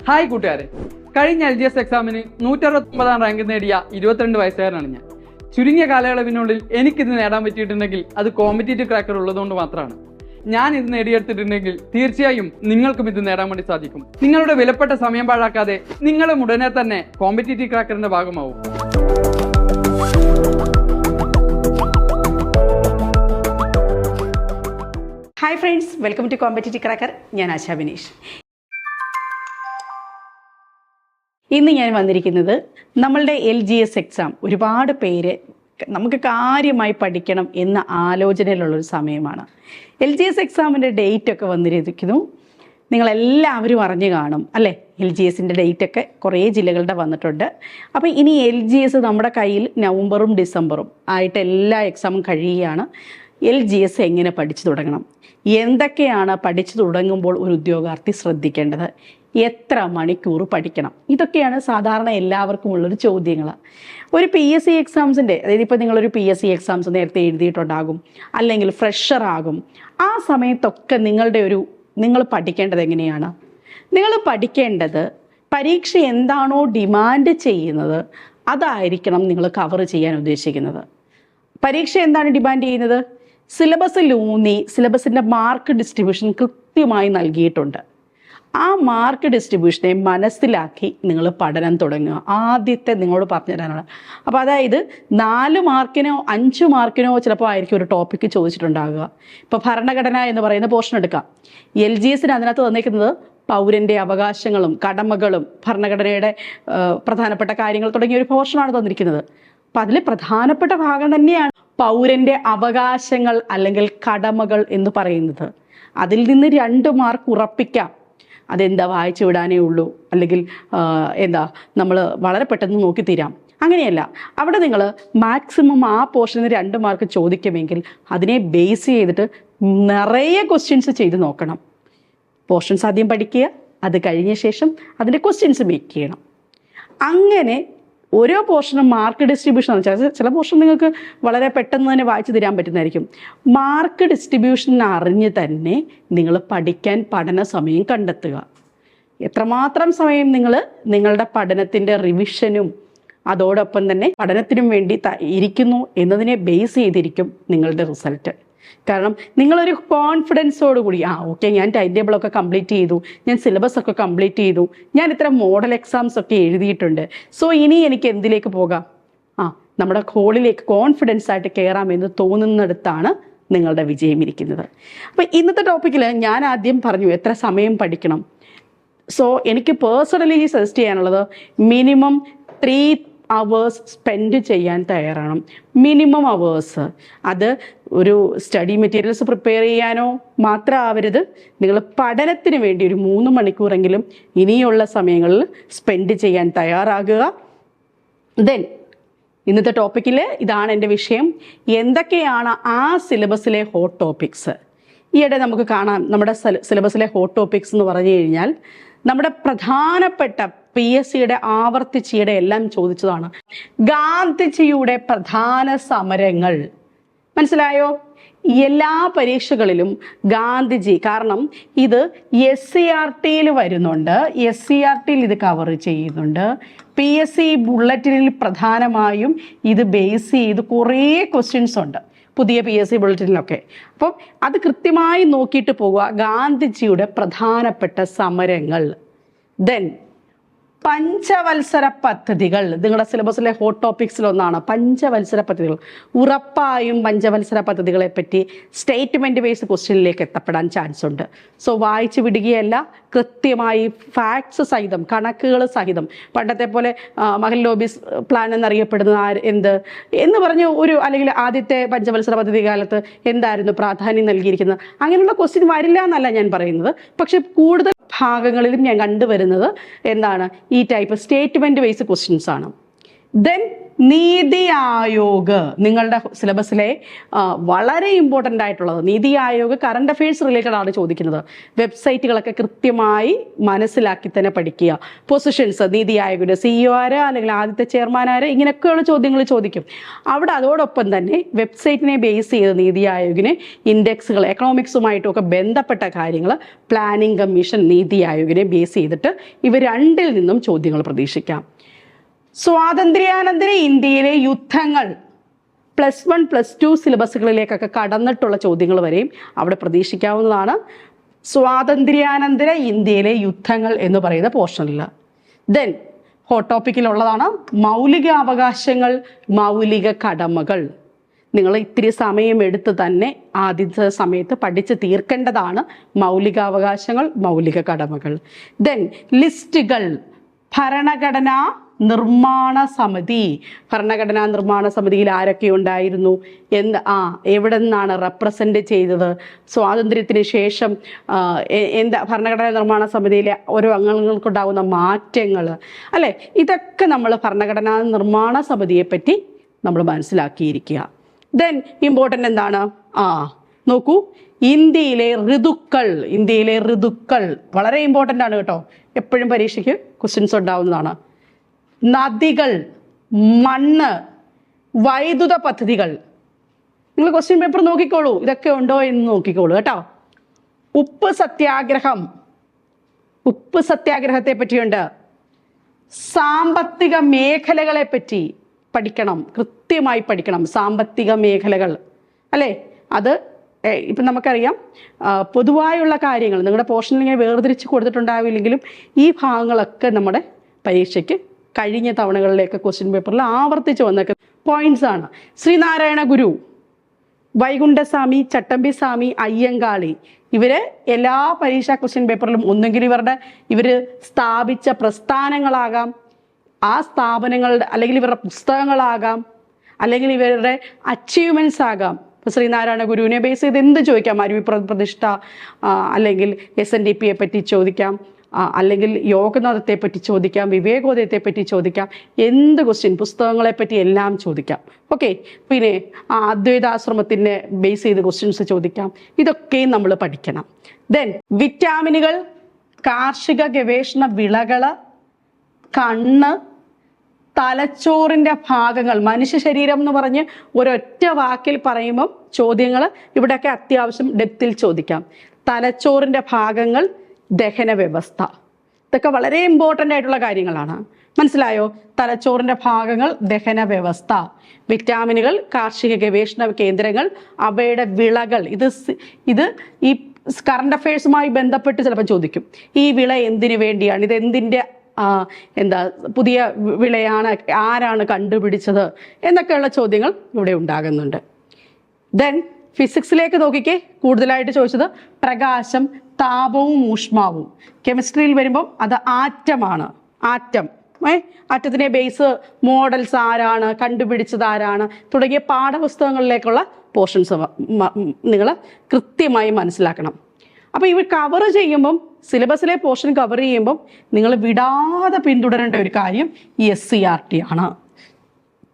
Hi കൂട്ടുകാരെ. കഴിഞ്ഞ L G S എക്സാമിന് നൂറ്ററുപത്തൊമ്പതാം റാങ്ക് നേടിയ ഇരുപത്തിരണ്ട് വയസ്സുകാരനാണ് ഞാൻ. ചുരുങ്ങിയ കാലയളവിനുള്ളിൽ എനിക്കിത് നേടാൻ പറ്റിയിട്ടുണ്ടെങ്കിൽ അത് കോമ്പറ്റേറ്റീവ് ക്രാക്കർ ഉള്ളതുകൊണ്ട് മാത്രമാണ്. ഞാൻ ഇത് നേടിയെടുത്തിട്ടുണ്ടെങ്കിൽ തീർച്ചയായും നിങ്ങൾക്കും ഇത് നേടാൻ വേണ്ടി സാധിക്കും. നിങ്ങളുടെ വിലപ്പെട്ട സമയം പാഴാക്കാതെ നിങ്ങളും ഉടനെ തന്നെ കോമ്പറ്റേറ്റീവ് ക്രാക്കറിന്റെ ഭാഗമാവും. Hi friends welcome to competitive cracker ഞാൻ ആശാ ബിനീഷ് ഇന്ന് ഞാൻ വന്നിരിക്കുന്നത് നമ്മളുടെ എൽ ജി എസ് എക്സാം ഒരുപാട് പേര് നമുക്ക് കാര്യമായി പഠിക്കണം എന്ന ആലോചനയിലുള്ളൊരു സമയമാണ്. എൽ ജി എസ് എക്സാമിന്റെ ഡേറ്റ് ഒക്കെ വന്നിരിക്കുന്നു. നിങ്ങളെല്ലാവരും അറിഞ്ഞു കാണും അല്ലേ? എൽ ജി എസിന്റെ ഡേറ്റൊക്കെ കുറേ ജില്ലകളുടെ വന്നിട്ടുണ്ട്. അപ്പോൾ ഇനി എൽ ജി എസ് നമ്മുടെ കയ്യിൽ നവംബറും ഡിസംബറും ആയിട്ട് എല്ലാ എക്സാമും കഴിയുകയാണ്. എൽ ജി എസ് എങ്ങനെ പഠിച്ചു തുടങ്ങണം? എന്തൊക്കെയാണ് പഠിച്ചു തുടങ്ങുമ്പോൾ ഒരു ഉദ്യോഗാർത്ഥി ശ്രദ്ധിക്കേണ്ടത്? എത്ര മണിക്കൂർ പഠിക്കണം? ഇതൊക്കെയാണ് സാധാരണ എല്ലാവർക്കും ഉള്ളൊരു ചോദ്യങ്ങൾ ഒരു പി എസ് സി എക്സാംസിന്റെ അതായത് ഇപ്പോൾ നിങ്ങളൊരു പി എസ് സി എക്സാംസ് നേരത്തെ എഴുതിയിട്ടുണ്ടാകും അല്ലെങ്കിൽ ഫ്രഷർ ആകും ആ സമയത്തൊക്കെ നിങ്ങളുടെ ഒരു നിങ്ങൾ പഠിക്കേണ്ടത് എങ്ങനെയാണ്? നിങ്ങൾ പഠിക്കേണ്ടത് പരീക്ഷ എന്താണോ ഡിമാൻഡ് ചെയ്യുന്നത് അതായിരിക്കണം നിങ്ങൾ കവർ ചെയ്യാൻ ഉദ്ദേശിക്കുന്നത്. പരീക്ഷ എന്താണ് ഡിമാൻഡ് ചെയ്യുന്നത്? സിലബസിലൂന്നി സിലബസിന്റെ മാർക്ക് ഡിസ്ട്രിബ്യൂഷൻ കൃത്യമായി നൽകിയിട്ടുണ്ട്. ആ മാർക്ക് ഡിസ്ട്രിബ്യൂഷനെ മനസ്സിലാക്കി നിങ്ങൾ പഠനം തുടങ്ങുക. ആദ്യത്തെ നിങ്ങളോട് പറഞ്ഞു തരാനാണ് അപ്പോൾ അതായത് നാല് മാർക്കിനോ അഞ്ച് മാർക്കിനോ ചിലപ്പോൾ ആയിരിക്കും ഒരു ടോപ്പിക്ക് ചോദിച്ചിട്ടുണ്ടാകുക ഇപ്പോൾ ഭരണഘടന എന്ന് പറയുന്ന പോർഷൻ എടുക്കാം. എൽ ജി എസിന് അതിനകത്ത് തന്നിരിക്കുന്നത് പൗരന്റെ അവകാശങ്ങളും കടമകളും ഭരണഘടനയുടെ പ്രധാനപ്പെട്ട കാര്യങ്ങൾ തുടങ്ങിയ ഒരു പോർഷനാണ് തന്നിരിക്കുന്നത്. അപ്പം അതിൽ പ്രധാനപ്പെട്ട ഭാഗം തന്നെയാണ് പൗരന്റെ അവകാശങ്ങൾ അല്ലെങ്കിൽ കടമകൾ എന്ന് പറയുന്നത്. അതിൽ നിന്ന് രണ്ട് മാർക്ക് ഉറപ്പിക്കാം. അതെന്താ വായിച്ചു വിടാനേ ഉള്ളൂ. അല്ലെങ്കിൽ എന്താ നമ്മൾ വളരെ പെട്ടെന്ന് നോക്കി തീരാം. അങ്ങനെയല്ല. അവിടെ നിങ്ങൾ മാക്സിമം ആ പോർഷന് രണ്ട് മാർക്ക് ചോദിക്കുമെങ്കിൽ അതിനെ ബേസ് ചെയ്തിട്ട് നിറയെ ക്വസ്റ്റ്യൻസ് ചെയ്ത് നോക്കണം. പോർഷൻസ് ആദ്യം പഠിക്കുക അത് കഴിഞ്ഞ ശേഷം അതിന്റെ ക്വസ്റ്റ്യൻസ് മേക്ക് ചെയ്യണം. അങ്ങനെ ഓരോ പോർഷനും മാർക്ക് ഡിസ്ട്രിബ്യൂഷൻ എന്ന് വെച്ചാൽ ചില പോർഷൻ നിങ്ങൾക്ക് വളരെ പെട്ടെന്ന് തന്നെ വായിച്ചു തരാൻ പറ്റുന്നതായിരിക്കും. മാർക്ക് ഡിസ്ട്രിബ്യൂഷൻ അറിഞ്ഞ് തന്നെ നിങ്ങൾ പഠിക്കാൻ പഠന സമയം കണ്ടെത്തുക. എത്രമാത്രം സമയം നിങ്ങൾ നിങ്ങളുടെ പഠനത്തിന്റെ റിവിഷനും അതോടൊപ്പം തന്നെ പഠനത്തിനും വേണ്ടി ഇരിക്കുന്നു എന്നതിനെ ബേസ് ചെയ്തിരിക്കും നിങ്ങളുടെ റിസൾട്ട് കാരണം നിങ്ങളൊരു കോൺഫിഡൻസോട് കൂടി ആ ഓക്കെ ഞാൻ ടൈം ടേബിളൊക്കെ കംപ്ലീറ്റ് ചെയ്തു ഞാൻ സിലബസ് ഒക്കെ കംപ്ലീറ്റ് ചെയ്തു ഞാൻ ഇത്ര മോഡൽ എക്സാംസ് ഒക്കെ എഴുതിയിട്ടുണ്ട്. സോ ഇനി എനിക്ക് എന്തിലേക്ക് പോകാം? ആ നമ്മുടെ ഹോളിലേക്ക് കോൺഫിഡൻസ് ആയിട്ട് കയറാമെന്ന് തോന്നുന്നിടത്താണ് നിങ്ങളുടെ വിജയം ഇരിക്കുന്നത്. അപ്പോൾ ഇന്നത്തെ ടോപ്പിക്കിൽ ഞാൻ ആദ്യം പറഞ്ഞു എത്ര സമയം പഠിക്കണം? സോ എനിക്ക് പേഴ്സണലി സജസ്റ്റ് ചെയ്യാനുള്ളത് മിനിമം ത്രീ അവേഴ്സ് സ്പെൻഡ് ചെയ്യാൻ തയ്യാറാണ് മിനിമം അവേഴ്സ് അത് ഒരു സ്റ്റഡി മെറ്റീരിയൽസ് പ്രിപ്പയർ ചെയ്യാനോ മാത്രം ആവരുത്. നിങ്ങൾ പഠനത്തിന് വേണ്ടി ഒരു മൂന്ന് മണിക്കൂറെങ്കിലും ഇനിയുള്ള സമയങ്ങളിൽ സ്പെൻഡ് ചെയ്യാൻ തയ്യാറാകുക. ദെൻ ഇന്നത്തെ ടോപ്പിക്കിൽ ഇതാണ് എന്റെ വിഷയം. എന്തൊക്കെയാണ് ആ സിലബസിലെ ഹോട്ട് ടോപ്പിക്സ് ഈയിടെ നമുക്ക് കാണാം. നമ്മുടെ സിലബസിലെ ഹോട്ട് ടോപ്പിക്സ് എന്ന് പറഞ്ഞു കഴിഞ്ഞാൽ നമ്മുടെ പ്രധാനപ്പെട്ട പി എസ് സിയുടെ ആവർത്തിച്ചിയുടെ എല്ലാം ചോദിച്ചതാണ്. ഗാന്ധിജിയുടെ പ്രധാന സമരങ്ങൾ. മനസ്സിലായോ? എല്ലാ പരീക്ഷകളിലും ഗാന്ധിജി കാരണം ഇത് എസ് സി ആർ ടിയിൽ വരുന്നുണ്ട്. എസ് സി ആർ ടിയിൽ ഇത് കവർ ചെയ്യുന്നുണ്ട്. പി എസ് സി ബുള്ളറ്റിനിൽ പ്രധാനമായും ഇത് ബേസ് ചെയ്ത് കുറേ ക്വസ്റ്റ്യൻസ് ഉണ്ട്. പുതിയ പി എസ് സി ബുള്ളറ്റിനിലൊക്കെ അപ്പം അത് കൃത്യമായി നോക്കിയിട്ട് പോവുക. ഗാന്ധിജിയുടെ പ്രധാനപ്പെട്ട സമരങ്ങൾ. ദെൻ പഞ്ചവത്സര പദ്ധതികൾ. നിങ്ങളുടെ സിലബസിലെ ഹോട്ട് ടോപ്പിക്സിൽ ഒന്നാണ് പഞ്ചവത്സര പദ്ധതികൾ. ഉറപ്പായും പഞ്ചവത്സര പദ്ധതികളെ പറ്റി സ്റ്റേറ്റ്മെന്റ് ബേസ് ക്വസ്റ്റ്യനിലേക്ക് എത്തപ്പെടാൻ ചാൻസ് ഉണ്ട്. സോ വായിച്ചു വിടുകയല്ല കൃത്യമായി ഫാക്ട്സ് സഹിതം കണക്കുകൾ സഹിതം. പണ്ടത്തെ പോലെ മഹൽ ലോബീസ് പ്ലാൻ എന്നറിയപ്പെടുന്ന എന്ത്? എന്ന് പറഞ്ഞ് ഒരു അല്ലെങ്കിൽ ആദ്യത്തെ പഞ്ചവത്സര പദ്ധതി കാലത്ത് എന്തായിരുന്നു പ്രാധാന്യം നൽകിയിരിക്കുന്നത്? അങ്ങനെയുള്ള ക്വസ്റ്റ്യൻ വരില്ല എന്നല്ല ഞാൻ പറയുന്നത്. പക്ഷെ കൂടുതൽ ഭാഗങ്ങളിലും ഞാൻ കണ്ടുവരുന്നത് എന്താണ്? ടൈപ്പ് സ്റ്റേറ്റ്മെന്റ് ബേസ് ക്വസ്റ്റ്യൻസ് ആണ്. ദെൻ നീതി ആയോഗ്. നിങ്ങളുടെ സിലബസിലെ വളരെ ഇമ്പോർട്ടന്റ് ആയിട്ടുള്ളത് NITI Aayog current affairs related ആണ് ചോദിക്കുന്നത്. വെബ്സൈറ്റുകളൊക്കെ കൃത്യമായി മനസ്സിലാക്കി തന്നെ പഠിക്കുക. പൊസിഷൻസ് നീതി ആയോഗിന്റെ സിഇഒ ആര് അല്ലെങ്കിൽ ആദ്യത്തെ ചെയർമാൻ ആര് ഇങ്ങനെയൊക്കെയുള്ള ചോദ്യങ്ങൾ ചോദിക്കും. അവിടെ അതോടൊപ്പം തന്നെ വെബ്സൈറ്റിനെ ബേസ് ചെയ്ത് നീതി ആയോഗിന് ഇൻഡെക്സുകൾ എക്കണോമിക്സുമായിട്ടും ഒക്കെ ബന്ധപ്പെട്ട കാര്യങ്ങൾ പ്ലാനിംഗ് കമ്മീഷൻ നീതി ആയോഗിനെ ബേസ് ചെയ്തിട്ട് ഇവ രണ്ടിൽ നിന്നും ചോദ്യങ്ങൾ പ്രതീക്ഷിക്കാം. സ്വാതന്ത്ര്യാനന്തര ഇന്ത്യയിലെ യുദ്ധങ്ങൾ പ്ലസ് വൺ പ്ലസ് ടു സിലബസുകളിലേക്കൊക്കെ കടന്നിട്ടുള്ള ചോദ്യങ്ങൾ വരെയും അവിടെ പ്രതീക്ഷിക്കാവുന്നതാണ്. സ്വാതന്ത്ര്യാനന്തര ഇന്ത്യയിലെ യുദ്ധങ്ങൾ എന്ന് പറയുന്ന പോർഷനിൽ ദെൻ ഹോട്ട് ടോപ്പിക്കിലുള്ളതാണ് മൗലിക അവകാശങ്ങൾ മൗലിക കടമകൾ. നിങ്ങൾ ഇത്തിരി സമയം എടുത്ത് തന്നെ ആദ്യത്തെ സമയത്ത് പഠിച്ച് തീർക്കേണ്ടതാണ് മൗലികാവകാശങ്ങൾ മൗലിക കടമകൾ. ദെൻ ലിസ്റ്റുകൾ ഭരണഘടനാ നിർമ്മാണ സമിതി. ഭരണഘടനാ നിർമ്മാണ സമിതിയിൽ ആരൊക്കെ ഉണ്ടായിരുന്നു? എന്ത് ആ എവിടെ നിന്നാണ് റെപ്രസെന്റ് ചെയ്തത്? സ്വാതന്ത്ര്യത്തിന് ശേഷം എന്താ ഭരണഘടനാ നിർമ്മാണ സമിതിയിലെ ഓരോ അംഗങ്ങൾക്കുണ്ടാകുന്ന മാറ്റങ്ങൾ അല്ലേ? ഇതൊക്കെ നമ്മൾ ഭരണഘടനാ നിർമ്മാണ സമിതിയെ പറ്റി നമ്മൾ മനസ്സിലാക്കിയിരിക്കുക. ദെൻ ഇമ്പോർട്ടന്റ് എന്താണ്? ആ നോക്കൂ. ഇന്ത്യയിലെ ഋതുക്കൾ ഇന്ത്യയിലെ ഋതുക്കൾ. വളരെ ഇമ്പോർട്ടന്റ് ആണ് കേട്ടോ. എപ്പോഴും പരീക്ഷയ്ക്ക് ക്വസ്റ്റ്യൻസ് ഉണ്ടാവുന്നതാണ്. നദികൾ മണ്ണ് വൈദ്യുത പദ്ധതികൾ. നിങ്ങൾ ക്വസ്റ്റ്യൻ പേപ്പർ നോക്കിക്കോളൂ. ഇതൊക്കെ ഉണ്ടോ എന്ന് നോക്കിക്കോളൂ കേട്ടോ. ഉപ്പ് സത്യാഗ്രഹം. ഉപ്പ് സത്യാഗ്രഹത്തെ പറ്റിയുണ്ട്. സാമ്പത്തിക മേഖലകളെ പറ്റി പഠിക്കണം. കൃത്യമായി പഠിക്കണം. സാമ്പത്തിക മേഖലകൾ. അല്ലേ? അത് ഇപ്പം നമുക്കറിയാം പൊതുവായുള്ള കാര്യങ്ങൾ. നിങ്ങളുടെ പോർഷനിൽ ഇങ്ങനെ വേർതിരിച്ച് കൊടുത്തിട്ടുണ്ടാവില്ലെങ്കിലും ഈ ഭാഗങ്ങളൊക്കെ നമ്മുടെ പരീക്ഷയ്ക്ക് കഴിഞ്ഞ തവണകളിലേക്ക് ക്വസ്റ്റ്യൻ പേപ്പറിൽ ആവർത്തിച്ച് വന്നൊക്കെ പോയിന്റ്സ് ആണ്. ശ്രീനാരായണ ഗുരു വൈകുണ്ഠസ്വാമി ചട്ടമ്പി സ്വാമി അയ്യങ്കാളി ഇവർ എല്ലാ പരീക്ഷാ ക്വസ്റ്റ്യൻ പേപ്പറിലും ഒന്നുകിൽ ഇവരുടെ ഇവർ സ്ഥാപിച്ച പ്രസ്ഥാനങ്ങളാകാം ആ സ്ഥാപനങ്ങളുടെ അല്ലെങ്കിൽ ഇവരുടെ പുസ്തകങ്ങളാകാം അല്ലെങ്കിൽ ഇവരുടെ അച്ചീവ്മെന്റ്സ് ആകാം. ഇപ്പൊ ശ്രീനാരായണ ഗുരുവിനെ ബേസ് ചെയ്ത് എന്ത് ചോദിക്കാം? അരുവി പ്ര- പ്രതിഷ്ഠ അല്ലെങ്കിൽ എസ് എൻ ഡി പിയെ പറ്റി ചോദിക്കാം. അല്ലെങ്കിൽ യോഗനാഥത്തെ പറ്റി ചോദിക്കാം വിവേകോദയത്തെ പറ്റി ചോദിക്കാം എന്ത് ക്വസ്റ്റ്യൻ പുസ്തകങ്ങളെ പറ്റി എല്ലാം ചോദിക്കാം. ഓക്കെ പിന്നെ അദ്വൈതാശ്രമത്തിനെ ബേസ് ചെയ്ത് ക്വസ്റ്റ്യൻസ് ചോദിക്കാം. ഇതൊക്കെയും നമ്മൾ പഠിക്കണം. ദെൻ വിറ്റാമിനുകൾ കാർഷിക ഗവേഷണ വിളകൾ കണ്ണ് തലച്ചോറിന്റെ ഭാഗങ്ങൾ മനുഷ്യ ശരീരം എന്ന് പറഞ്ഞ് ഒരൊറ്റ വാക്കിൽ പറയുമ്പം ചോദ്യങ്ങൾ ഇവിടെയൊക്കെ അത്യാവശ്യം ഡെപ്തിൽ ചോദിക്കാം. തലച്ചോറിന്റെ ഭാഗങ്ങൾ ദഹന വ്യവസ്ഥ ഇതൊക്കെ വളരെ ഇമ്പോർട്ടന്റ് ആയിട്ടുള്ള കാര്യങ്ങളാണ്. മനസ്സിലായോ? തലച്ചോറിന്റെ ഭാഗങ്ങൾ ദഹന വ്യവസ്ഥ വിറ്റാമിനുകൾ കാർഷിക ഗവേഷണ കേന്ദ്രങ്ങൾ അവയുടെ വിളകൾ. ഇത് ഇത് ഈ കറണ്ട് അഫയേഴ്സുമായി ബന്ധപ്പെട്ട് ചിലപ്പോൾ ചോദിക്കും. ഈ വിള എന്തിനു വേണ്ടിയാണ്? ഇത് എന്തിന്റെ എന്താ പുതിയ വിളയാണ് ആരാണ് കണ്ടുപിടിച്ചത്? എന്നൊക്കെയുള്ള ചോദ്യങ്ങൾ ഇവിടെ ഉണ്ടാകുന്നുണ്ട്. ദെൻ ഫിസിക്സിലേക്ക് നോക്കിക്കേ. കൂടുതലായിട്ട് ചോദിച്ചത് പ്രകാശം താപവും ഊഷ്മാവും. കെമിസ്ട്രിയിൽ വരുമ്പം അത് ആറ്റമാണ്. ആറ്റം. ഏ? ആറ്റത്തിന്റെ ബേസ് മോഡൽസ് ആരാണ്? കണ്ടുപിടിച്ചത് ആരാണ്? തുടങ്ങിയ പാഠപുസ്തകങ്ങളിലേക്കുള്ള പോർഷൻസ് നിങ്ങൾ കൃത്യമായി മനസ്സിലാക്കണം. അപ്പോൾ ഇവർ കവർ ചെയ്യുമ്പം സിലബസിലെ പോർഷൻ കവർ ചെയ്യുമ്പം നിങ്ങൾ വിടാതെ പിന്തുടരേണ്ട ഒരു കാര്യം എസ് സി ആർ ടി ആണ്.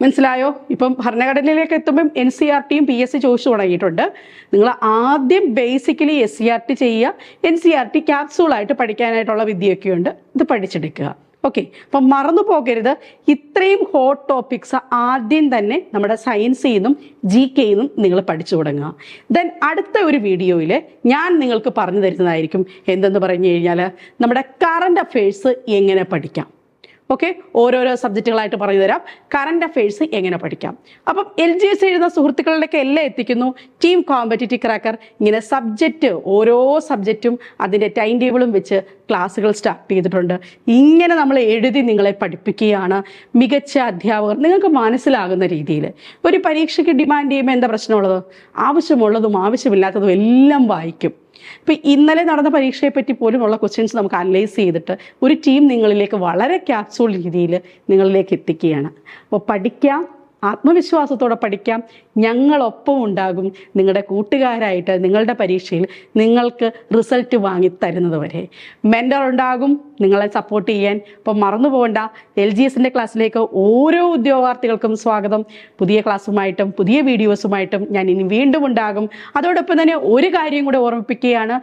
മനസ്സിലായോ? ഇപ്പം ഭരണഘടനയിലേക്ക് എത്തുമ്പം എൻ സി ആർ ടിയും പി എസ് സി ചോദിച്ചു തുടങ്ങിയിട്ടുണ്ട്. നിങ്ങൾ ആദ്യം basically S C R T ചെയ്യുക. എൻ സി ആർ ടി ക്യാപ്സൂളായിട്ട് പഠിക്കാനായിട്ടുള്ള വിദ്യയൊക്കെയുണ്ട്. ഇത് പഠിച്ചെടുക്കുക. ഓക്കെ അപ്പം മറന്നു പോകരുത്. ഇത്രയും ഹോട്ട് ടോപ്പിക്സ് ആദ്യം തന്നെ നമ്മുടെ സയൻസിൽ നിന്നും ജി കെയിൽ നിന്നും നിങ്ങൾ പഠിച്ചു തുടങ്ങുക. ദെൻ അടുത്ത ഒരു വീഡിയോയിൽ ഞാൻ നിങ്ങൾക്ക് പറഞ്ഞു തരുന്നതായിരിക്കും. എന്തെന്ന് പറഞ്ഞു കഴിഞ്ഞാൽ നമ്മുടെ കറണ്ട് അഫയേഴ്സ് എങ്ങനെ പഠിക്കാം? ഓക്കെ ഓരോരോ സബ്ജക്റ്റുകളായിട്ട് പറഞ്ഞു തരാം കറണ്ട് അഫയേഴ്സ് എങ്ങനെ പഠിക്കാം? അപ്പം എൽ ജി എസ് എഴുതുന്ന സുഹൃത്തുക്കളിലേക്ക് എല്ലാം എത്തിക്കുന്നു. ടീം കോമ്പറ്റേറ്റീവ് ക്രാക്കർ ഇങ്ങനെ സബ്ജക്റ്റ് ഓരോ സബ്ജക്റ്റും അതിന്റെ ടൈം ടേബിളും വെച്ച് ക്ലാസ്സുകൾ സ്റ്റാർട്ട് ചെയ്തിട്ടുണ്ട്. ഇങ്ങനെ നമ്മൾ എഴുതി നിങ്ങളെ പഠിപ്പിക്കുകയാണ് മികച്ച അധ്യാപകർ. നിങ്ങൾക്ക് മനസ്സിലാകുന്ന രീതിയിൽ. ഒരു പരീക്ഷയ്ക്ക് ഡിമാൻഡ് ചെയ്യുമ്പോൾ എന്താ പ്രശ്നമുള്ളത്? ആവശ്യമുള്ളതും ആവശ്യമില്ലാത്തതും എല്ലാം വായിക്കും. ഇപ്പം ഇന്നലെ നടന്ന പരീക്ഷയെ പറ്റി പോലും ഉള്ള ക്വസ്റ്റ്യൻസ് നമുക്ക് അനലൈസ് ചെയ്തിട്ട് ഒരു ടീം നിങ്ങളിലേക്ക് വളരെ ക്യാപ്സൂൾ രീതിയിൽ നിങ്ങളിലേക്ക് എത്തിക്കുകയാണ്. അപ്പോൾ പഠിക്കാം ആത്മവിശ്വാസത്തോടെ പഠിക്കാം. ഞങ്ങളൊപ്പം ഉണ്ടാകും. നിങ്ങളുടെ കൂട്ടുകാരായിട്ട് നിങ്ങളുടെ പരീക്ഷയിൽ നിങ്ങൾക്ക് റിസൾട്ട് വാങ്ങി തരുന്നത് വരെ. മെന്റർ ഉണ്ടാകും. നിങ്ങളെ സപ്പോർട്ട് ചെയ്യാൻ. ഇപ്പം മറന്നു പോകണ്ട. എൽ ജി എസിന്റെ ക്ലാസ്സിലേക്ക് ഓരോ ഉദ്യോഗാർത്ഥികൾക്കും സ്വാഗതം. പുതിയ ക്ലാസ്സുമായിട്ടും പുതിയ വീഡിയോസുമായിട്ടും ഞാൻ ഇനി വീണ്ടും ഉണ്ടാകും. അതോടൊപ്പം തന്നെ ഒരു കാര്യം കൂടെ ഓർമ്മിപ്പിക്കുകയാണ്.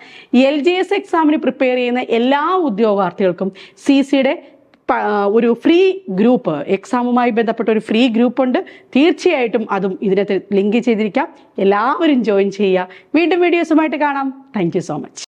എൽ ജി എസ് എക്സാമിന് പ്രിപ്പയർ ചെയ്യുന്ന എല്ലാ ഉദ്യോഗാർത്ഥികൾക്കും സി സിയുടെ ഒരു ഫ്രീ ഗ്രൂപ്പ് എക്സാമുമായി ബന്ധപ്പെട്ട ഒരു ഫ്രീ ഗ്രൂപ്പ് ഉണ്ട്. തീർച്ചയായിട്ടും അതും ഇതിനകത്ത് ലിങ്ക് ചെയ്തിരിക്കാം. എല്ലാവരും ജോയിൻ ചെയ്യുക. വീണ്ടും വീഡിയോസുമായിട്ട് കാണാം. Thank so much